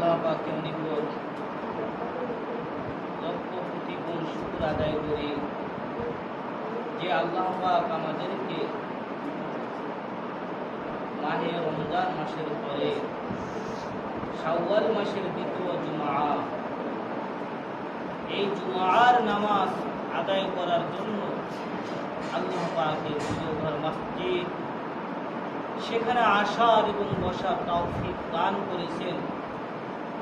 আল্লাহ পাকের নিকট লক্ষ কোটি গুণ শুকুর আদায় করি। যে আল্লাহ পাক আমাদেরকে মাহে রমজান মাসের পরে শাওয়াল মাসের দ্বিতীয় জুমা, এই জুমার নামাজ আদায় করার জন্য আল্লাহ প্রিয় ঘর মসজিদ। সেখানে আসার এবং বসার তৌফিক দান করেছেন।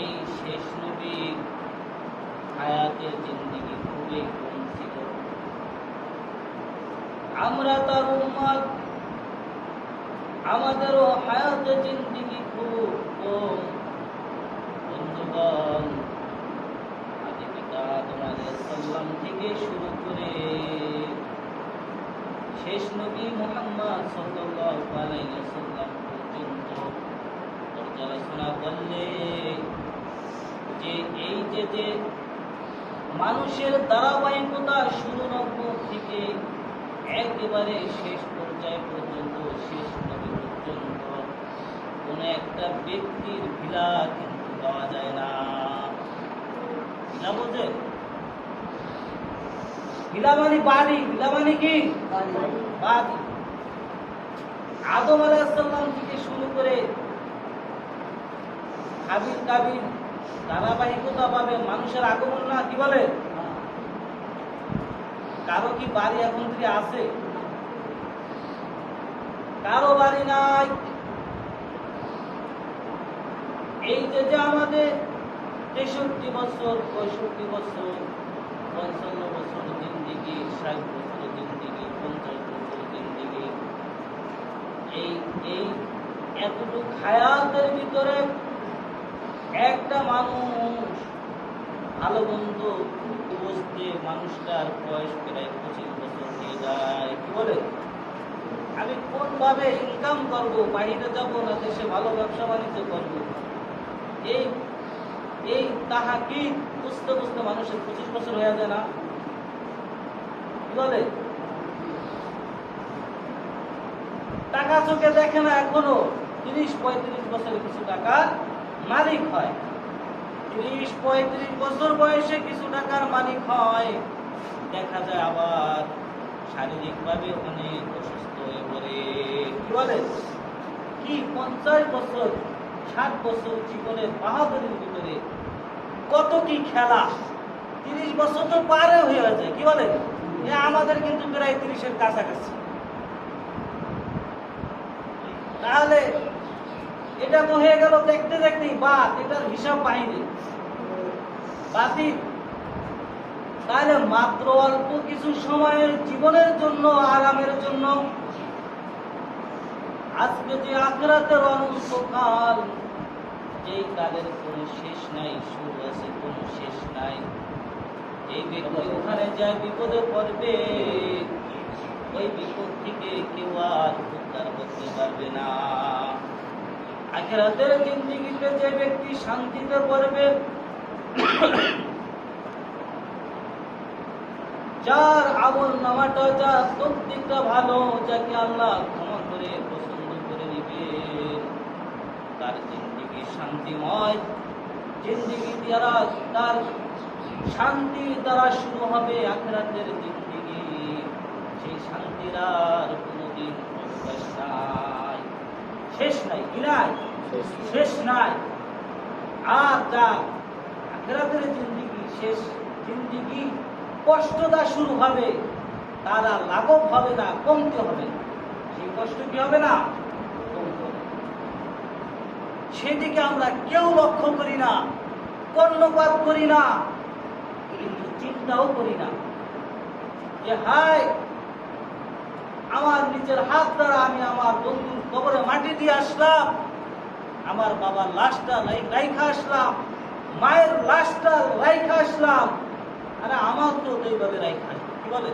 এই শেষ নবী হায়াতের জিন্দেগি খুবই কম ছিল আমরা তার উম্মত, আমাদেরও হায়াতে জিন্দেগি খুব কম। বন্ধুগণ থেকে শুরু করে শেষ নবী মুহাম্মদ পর্যন্ত পর্যালোচনা করলে যে এই যে যে মানুষের ধারাবাহিকতা শুরু নব্য থেকে একেবারে শেষ পর্যায় পর্যন্ত শেষ নবী পর্যন্ত কোনো একটা ব্যক্তির ভিলা কিন্তু পাওয়া যায় না। ভিলা বলছে? ভিলা মানে বাড়ি ভিলা মানে কি? বাড়ি আদম আলাইসাল্লাম থেকে শুরু করে হাবিল কাবিল ধারাবাহিকতা পাবে মানুষের আগমন না, কি বলে? কারও কি বাড়ি এখন থেকে আছে? কারও বাড়ি নাই। এই যে যে আমাদের তেষট্টি বছর, পঁয়ষট্টি বছর, পঞ্চান্ন বছর জিন্দিগি ষাট বছর জিন্দিগি পঞ্চাশ বছর দিন দিকে এই এই এতটুকু খায়াতের ভিতরে একটা মানুষ ভালো বন্ধু বুঝতে মানুষটার বয়স প্রায় পঁচিশ বছর হয়ে যায়। কি বলে? আমি কোনভাবে ইনকাম করব বাইরে যাব না দেশে ভালো ব্যবসা বাণিজ্য করব? এই এই তাহা কি বুঝতে বুঝতে মানুষের পঁচিশ বছর হয়ে যায় না। কি বলে? টাকা চোখে দেখে না এখনও। তিরিশ পঁয়ত্রিশ বছরে কিছু টাকা মালিক হয়। তিরিশ, পঁয়ত্রিশ বছর বয়সে কিছু টাকার মালিক হয়। দেখা যায় আবার শারীরিকভাবে অনেক অসুস্থ হয়ে পড়ে। কি বলে? কি পঞ্চাশ বছর, ষাট বছর জীবনের বাহাদুরের ভিতরে কত কি খেলা? তিরিশ বছর তো পারে হয়ে যায় কি বলে? আমাদের কিন্তু প্রায় তিরিশের কাছাকাছি। তাহলে এটা তো হয়ে গেল দেখতে দেখতেই বাদ এটার হিসাব বাহিনী। বাতিল। তাহলে মাত্র অল্প কিছু সময়ের জীবনের জন্য আরামের জন্য। আজকে যে আখরাতের অনন্তকাল যেই কালের কোনো শেষ নাই শুরু আছে কোনো শেষ নাই। এই ব্যক্তি ওখানে যায় বিপদে পড়বে ওই বিপদ থেকে কেউ আর উদ্ধার করতে পারবে না। আখেরাতের জিন্দিগিতে যে ব্যক্তি শান্তিতে পড়বে, যার আমল নামাটা, যার তকদিকটা ভালো, যাকে আল্লাহ ক্ষমা করে, পছন্দ করে নিবে। তার জিন্দিগি শান্তিময়। জিন্দিগি দ্বারা, তার শান্তির দ্বারা শুরু হবে আখরাতের জিন্দিগি। সেই শান্তির আর কোনোদিন অবকাশ নাই শেষ নাই নাই? শেষ নাই। আর যা, আখেরাতের জিন্দিগি শেষ জিন্দিগি কষ্টটা শুরু হবে, তারা লাঘব হবে না, কমতে হবে। সেই কষ্ট কি হবে না? কমতে সেদিকে আমরা কেউ লক্ষ্য করি না, কর্ণপাত করি না, কিন্তু চিন্তাও করি না। যে হায় আমার নিজের হাত দ্বারা আমি আমার বন্ধুর কবরে মাটি দিয়ে আসলাম। আমার বাবার লাশটা লাই- রাইখা আসলাম। মায়ের লাশটা রাইখা আসলাম। আরে আমার তো এইভাবে রাইখা কি বলে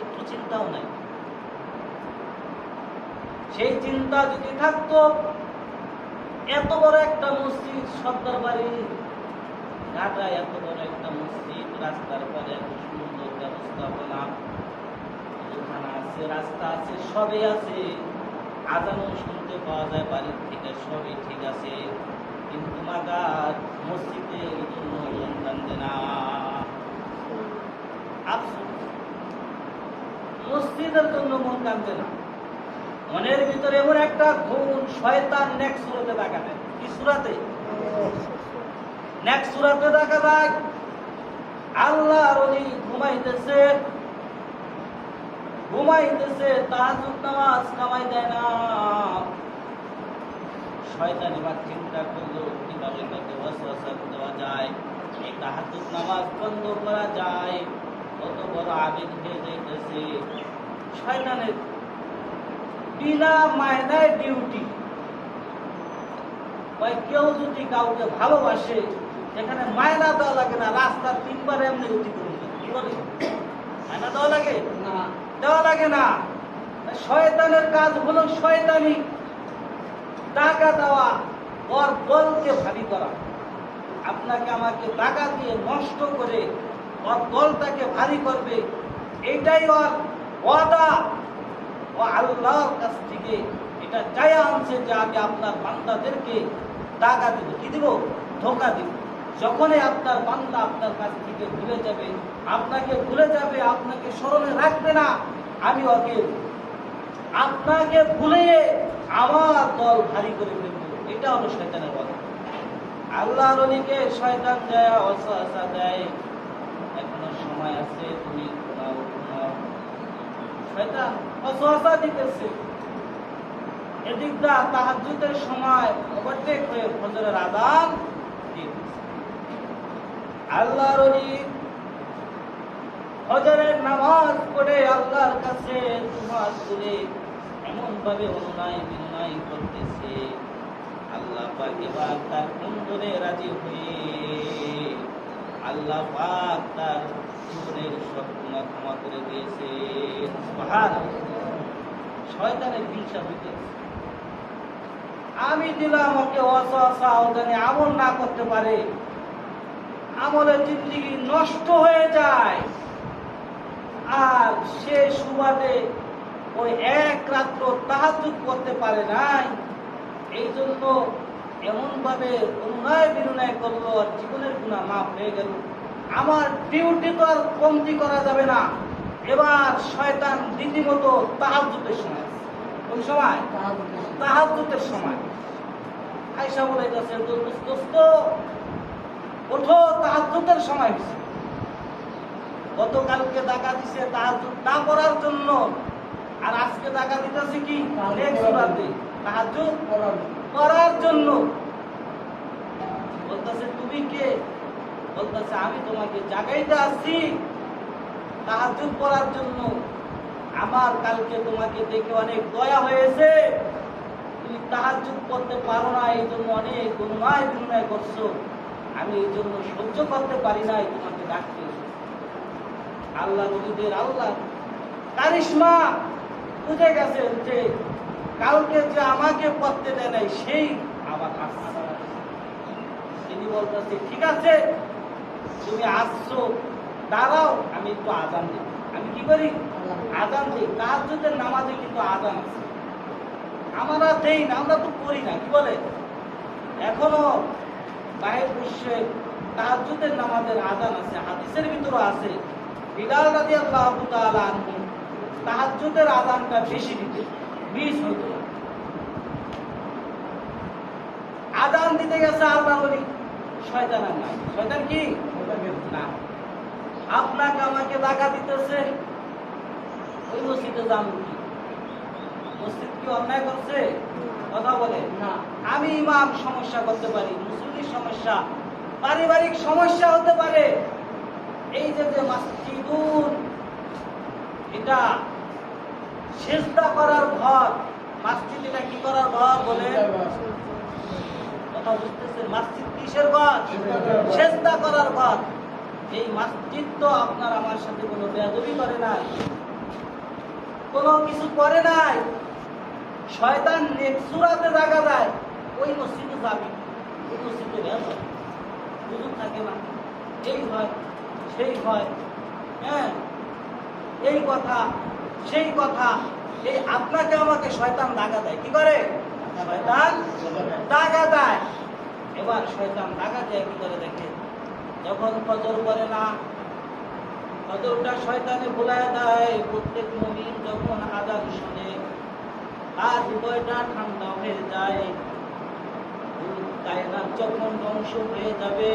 একটু চিন্তাও নাই। সেই চিন্তা যদি থাকতো, এত বড় একটা মসজিদ সর্দার বাড়ি, ঢাকায় এত বড় একটা মসজিদ, রাস্তার পরে এত সুন্দর ব্যবস্থাপনা দোকান আছে, রাস্তা আছে, সবই আছে। আজানও শুনতে পাওয়া যায়, বাড়ির থেকে সবই ঠিক আছে। কিন্তু মাগার মসজিদের জন্য মন কান্দে না মসজিদের জন্য মন কান্দে না মনের ভিতরে এমন একটা খুন শয়তান নেক সুরতে দেখা দেয় কি সুরাতে? নেক সুরাতে দেখা যায় আল্লাহ রলি ঘুমাইতেছে। ঘুমাইতেছে, তাহাজুদ নামাজ কামাই দেয় না। শয়তান এবার চিন্তা করল কীভাবে তাকে ওয়াসওয়াসা দেওয়া যায়, এই তাহাজুদ নামাজ বন্ধ করা যায়। কত বড় আবেগ হয়ে যাইতেছে। শয়তানের বিনা মায়নায় ডিউটি ওই কেউ যদি কাউকে ভালোবাসে এখানে মায়না দেওয়া লাগে না, রাস্তার তিনবার এমনি অতি করে। কি বলে? মায়না দেওয়া দেওয়া লাগে না। শয়তানের কাজ হলো শয়তানি। টাকা দেওয়া ওর দলকে ভারী করা। আপনাকে আমাকে টাকা দিয়ে নষ্ট করে ওর দলটাকে ভারী করবে, এটাই ওর ওয়াদা। ও আল্লাহর কাছ থেকে এটা চাই আনছে যে আমি আপনার বান্দাদেরকে টাকা দিব। কি দিব? ধোকা দিব। যখনই আপনার বান্দা আপনার কাছ থেকে ভুলে যাবে, আপনাকে ভুলে যাবে, আপনাকে স্মরণে রাখবে না, আমি ওকে আপনাকে ভুলে আমার দল ভারী করে ফেলব। এটা হলো শয়তানের কথা আল্লাহ রলিকে শয়তান দেয় অসহসা দেয়। এখনও সময় আছে, তুমি ঘুমাও ঘুমাও শয়তান সময় ওভারটেক হয়ে ফজরের দিতেছে আল্লাহ রলি ফজরের নামাজ পড়ে আল্লাহর কাছে নামাজ করে এমন ভাবে অনুনয় বিনয় করতেছে। আল্লাহ পাক এবার তার কুন্দরে রাজি হয়ে আল্লাহ পাক তার জীবনের সব গুণা ক্ষমা করে দিয়েছে। শয়তানের হিংসা হইতেছে। আমি দিলাম ওকে ও জানি আমল না করতে পারে। আমলের জিন্দিগি নষ্ট হয়ে যায়। আর সে সুবাদে ওই এক রাত্র তাহাজুদ করতে পারে নাই। এই জন্য এমনভাবে অনুনয় বিনয় করল আর জীবনের গুণা মাফ হয়ে গেল। আমার ডিউটি তো আর কমতি করা যাবে না। এবার শয়তান রীতিমতো তাহাজুদের সময়। কোন সময়? তাহাজুদের সময়। আয়সা বলে গেছে দোস্ত ওঠো তাহাজুদের সময় হয়েছে গতকালকে টাকা দিছে তাহাজুদ না করার জন্য। আর আজকে টাকা দিতেছে কি? নেক্সট তাহাজুদ করার জন্য। বলতেছে, তুমি কে? বলতেছে, আমি তোমাকে জাগাইতে আসছি তাহাজুদ করার জন্য। আমার কালকে তোমাকে দেখে অনেক দয়া হয়েছে। তুমি তাহাজুদ করতে পারো না এই জন্য অনেক অনুনয় বিনয় করছ। আমি এই জন্য সহ্য করতে পারি নাই তোমাকে ডাকতে। আল্লাহ নবীদের আল্লাহ কারিশমা বুঝে গেছেন যে কালকে যে আমাকে পড়তে দেয় নাই, সেই আসছে তিনি বলতেছে, ঠিক আছে, তুমি আসছো, দাঁড়াও, আমি একটু আজান দিই। আমি কি করি? আজান দিই। তাহাজ্জুদের নামাজে কিন্তু আজান আছে। আমরা দেই না, আমরা তো করি না, কি বলে? এখনও বাইরে বসে তাহাজ্জুদের নামাজের আছে, হাদিসের আছে। বিলাল আনহু, তাহাজ্জুদের আজানটা বেশি দিতে আজান দিতে গেছে আল্লাহ বলি শয়তান আর নাই। শয়তান কি? না। আপনাকে আমাকে টাকা দিতেছে, ওই মসজিদে যাম কি মসজিদ কি অন্যায় করছে? কথা বলে। না। আমি ইমাম সমস্যা করতে পারি। মুসলিমের সমস্যা পারিবারিক সমস্যা হতে পারে। এই যে যে মাসজিদুন এটা সেজদা করার ঘর। মসজিদ এটা কি করার ঘর বলে? কথা বুঝতেছেন? মসজিদ কিসের ঘর? সেজদা করার ঘর। এই মসজিদ তো আপনার আমার সাথে কোনো বেয়াদবি করে নাই। কোনো কিছু করে নাই। শয়তান নেক্সুরাতে জায়গা দেয়, ওই মসজিদে যাবি। ওই মসজিদে বেয়াদব সুযোগ থাকে না। এই হয়, সেই হয়। হ্যাঁ এই কথা, সেই কথা, এই আপনাকে আমাকে শয়তান দাগা দেয়। কি করে? শয়তান দাগা দেয়। এবার শয়তান দাগা দেয়, কি করে দেখে? যখন ফজর করে না, ফজরটা শয়তানে ভুলায় দেয়। প্রত্যেক নবীন যখন আজান শুনে তার হৃদয়টা ঠান্ডা হয়ে যায়। কায়নাত যখন ধ্বংস হয়ে যাবে,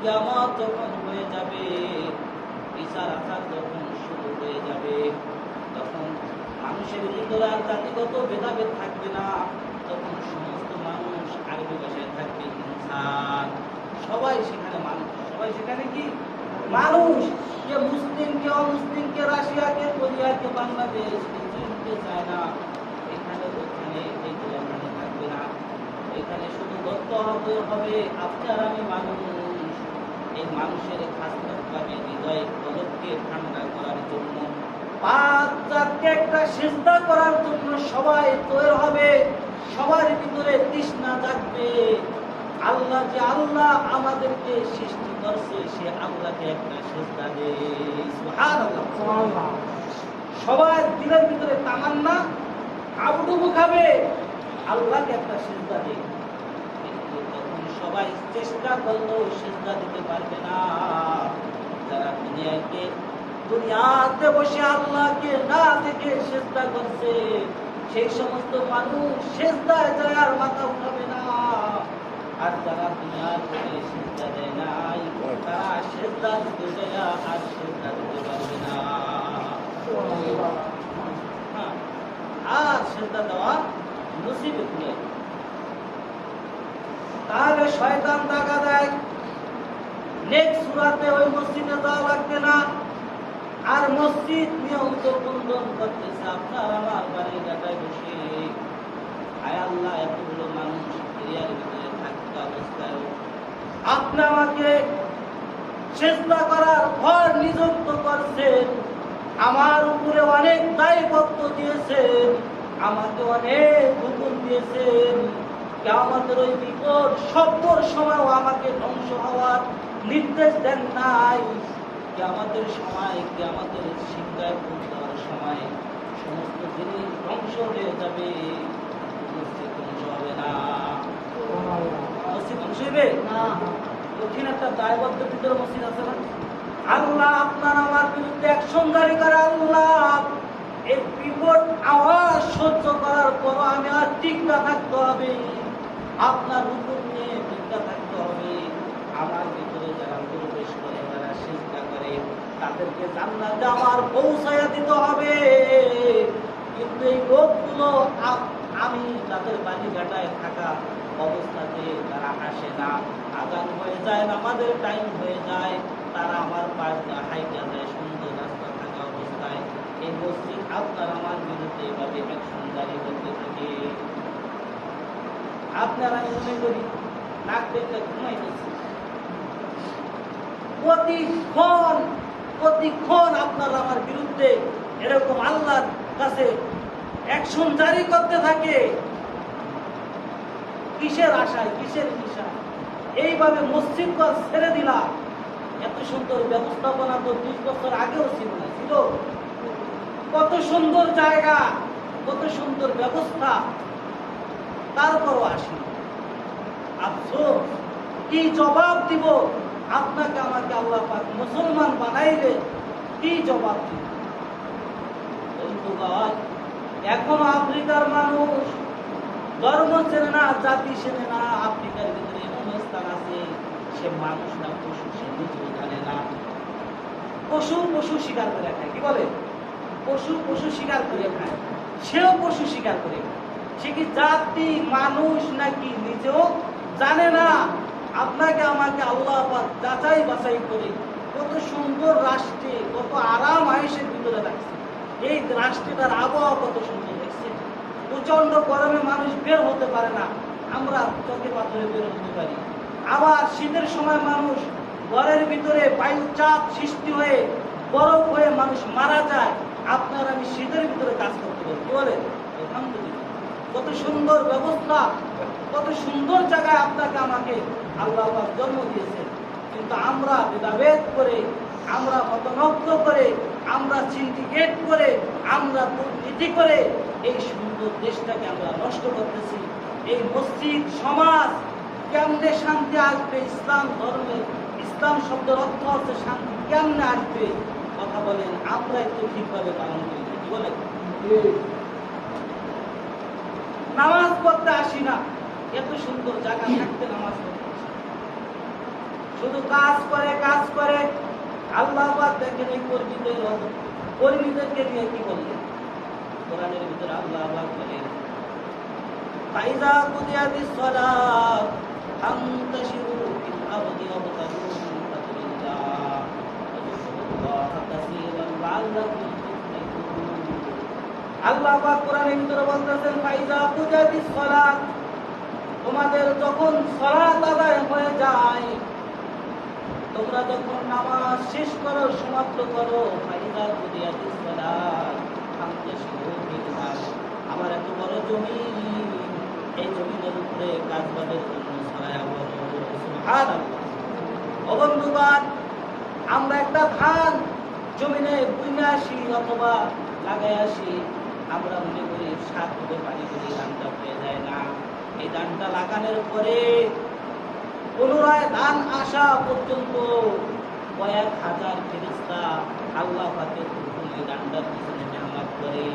কিয়ামত যখন হয়ে যাবে, বিচার আচার যখন শুরু হয়ে যাবে, তখন মানুষের ভিতরে আর জাতিগত ভেদাভেদ থাকবে না। তখন সমস্ত মানুষ আরবি ভাষায় থাকবে, ইনসান। সবাই সেখানে মানুষ। সবাই সেখানে কি? মানুষ। কে মুসলিম, কে অমুসলিম, কে রাশিয়া, কে কোরিয়া, কে বাংলাদেশ, কে কে চায়না। এখানে ওখানে থাকবে না। এখানে শুধু দত্ত হবে হবে আপনার আমি মানুষ এই মানুষের খাসভাবে হৃদয় কলককে ঠান্ডা করার জন্য একটা সিজদা করার জন্য সবাই তৈরি হবে। সবার ভিতরে তৃষ্ণা জাগবে। আল্লাহ যে আল্লাহ আমাদেরকে সৃষ্টি করছে সে আল্লাহকে একটা সিজদা দে সুবহানাল্লাহ। সবার দিলের ভিতরে তামান্না আবুডুবু খাবে। আল্লাহকে একটা সিজদা দে কিন্তু তখন সবাই চেষ্টা করলেও সিজদা দিতে পারবে না। যারা দুনিয়াকে, দুনিয়াতে বসে আল্লাহকে না দেখে সিজদা করছে, সেই সমস্ত মানুষ সিজদায় যায় আর মাথা উঠাবে না। আর যারা দুনিয়ার করে সিজদা দেয় নাই, তারা সিজদা দিতে যায় আর সিজদা দিতে পারবে না। আর সিজদা দেওয়া মুসিবত নেই তাহলে শয়তান টাকা দেয় নেক্সট সুরাতে ওই মসজিদে যাওয়া লাগবে না আর মসজিদ নিয়মিত বন্ধন করতেছে আপনার আমার বাড়ির গাটায় বসে আয় আল্লাহ এতগুলো মানুষ এরিয়ার ভিতরে থাকতে অবস্থায় আপনি আমাকে চেষ্টা করার ঘর নিযুক্ত করছেন আমার উপরে অনেক দায়িত্ব দিয়েছেন আমাকে অনেক হুকুম দিয়েছেন। আমাদের ওই বিপদ সব্বর সময়ও আমাকে ধ্বংস হওয়ার নির্দেশ দেন নাই। আমাদের সময় আমাদের শিক্ষায় পৌঁছার সময় সমস্ত জিনিস ধ্বংস হয়ে যাবে। মসজিদ ধ্বংস হবে না। মসজিদ ধ্বংস হইবে? কঠিন একটা দায়বদ্ধ ভিতরে মসজিদ আছে না? আল্লাহ আপনার আমার বিরুদ্ধে অ্যাকশন করে, আল্লাহ। এই বিপদ আওয়াজ সহ্য করার পর আমি আর টিকা থাকতে হবে। আপনার হুকুম নিয়ে টিকা থাকতে হবে। আমার ভিতরে যারা প্রবেশ করে, যারা চিন্তা করে, তাদেরকে জান্নাতে আমার পৌঁছায়া দিতে হবে। কিন্তু এই লোকগুলো আমি তাদের বাড়ি ঘাটায় থাকা অবস্থাতে তারা আসে না। আগান হয়ে যায় আমাদের টাইম হয়ে যায়। তারা আমার পাশ যায়, সুন্দর রাস্তা থাকা অবস্থায়। এই মসজিদ আপনার আমার বিরুদ্ধে এভাবে অ্যাকশন জারি করতে থাকে। আপনারা মনে করি নাক ঘুমাইতেছি প্রতিক্ষণ প্রতিক্ষণ আমার বিরুদ্ধে এরকম আল্লাহর কাছে অ্যাকশন জারি করতে থাকে। কিসের আশায়, কিসের নিশায়? এইভাবে মসজিদ ছেড়ে দিলাম। এত সুন্দর ব্যবস্থাপনা তো বিশ বছর আগেও ছিল না, ছিল। কত সুন্দর জায়গা, কত সুন্দর ব্যবস্থা, তারপরও আসি আফসোস, কি জবাব দিব? আপনাকে আমাকে আল্লাহ পাক মুসলমান বানাইলে কি জবাব দিব? বন্ধুগণ, এখনও আফ্রিকার মানুষ ধর্ম চেনে না, জাতি চেনে না, আফ্রিকার ভিতরে স্থান আছে সে মানুষ না, পশু, সে নিজেও জানে না। পশু পশু শিকার করে খায়। কি বলে? পশু পশু শিকার করে খায়। সেও পশু শিকার করে সে কি জাতি, মানুষ নাকি নিজেও জানে না? আপনাকে, আমাকে আল্লাহ যাচাই বাছাই করে কত সুন্দর রাষ্ট্রে, কত আরাম আয়েসের ভিতরে রাখছে। এই রাষ্ট্রটার আবহাওয়া কত সুন্দর দেখছে। প্রচণ্ড গরমে মানুষ বের হতে পারে না। আমরা চোখে পাথরে বের হতে পারি। আবার শীতের সময় মানুষ ঘরের ভিতরে বায়ু চাপ সৃষ্টি হয়ে বরফ হয়ে মানুষ মারা যায়। আপনার আমি শীতের ভিতরে কাজ করতে পারি। কি বলেন? কত সুন্দর ব্যবস্থা, কত সুন্দর জায়গায় আপনাকে আমাকে আল্লাহ জন্ম দিয়েছেন। কিন্তু আমরা ভেদাভেদ করে, আমরা মতনজ্ঞ করে, আমরা সিন্ডিকেট করে, আমরা দুর্নীতি করে এই সুন্দর দেশটাকে আমরা নষ্ট করতেছি। এই মসজিদ, সমাজ কেমনে শান্তি আসবে? ইসলাম ধর্মে, ইসলাম শব্দের অর্থ হচ্ছে শান্তি কেমনে আসবে? কথা বলেন, আমরা একটু ঠিকভাবে পালন করি, কি বলেন? নামাজ পড়তে আসি না। এত সুন্দর জায়গা থাকতে নামাজ পড়তে শুধু কাজ করে কাজ করে, আল্লাহ দেখেন এই কর্মীদের কর্মীদেরকে নিয়ে কি বললেন? কোরআনের ভিতরে আল্লাহ বলেন আল্লাহ বলতেছেন তোমাদের যখন সালাত আদায় হয়ে যায়, তোমরা যখন নামাজ শেষ করো সমাপ্ত করো আমার এত বড় জমি এই জমিনের উপরে কাজবাদের জন্য ছায়া বন্ধুগণ, আমরা একটা ধান জমিনে বুনে আসি অথবা লাগাই আসি, আমরা মনে করি সাত ফুটে পানি দিলে ধানটা হয়ে যায় না এই ধানটা লাগানোর পরে পুনরায় ধান আসা পর্যন্ত কয়েক হাজার ফেরিস্তা আল্লাহ পাকের এই ধানটার পিছনে মেহনত করে।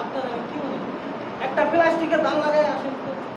আপনারা কি মনে? একটা প্লাস্টিকের দাম লাগাই আসেন।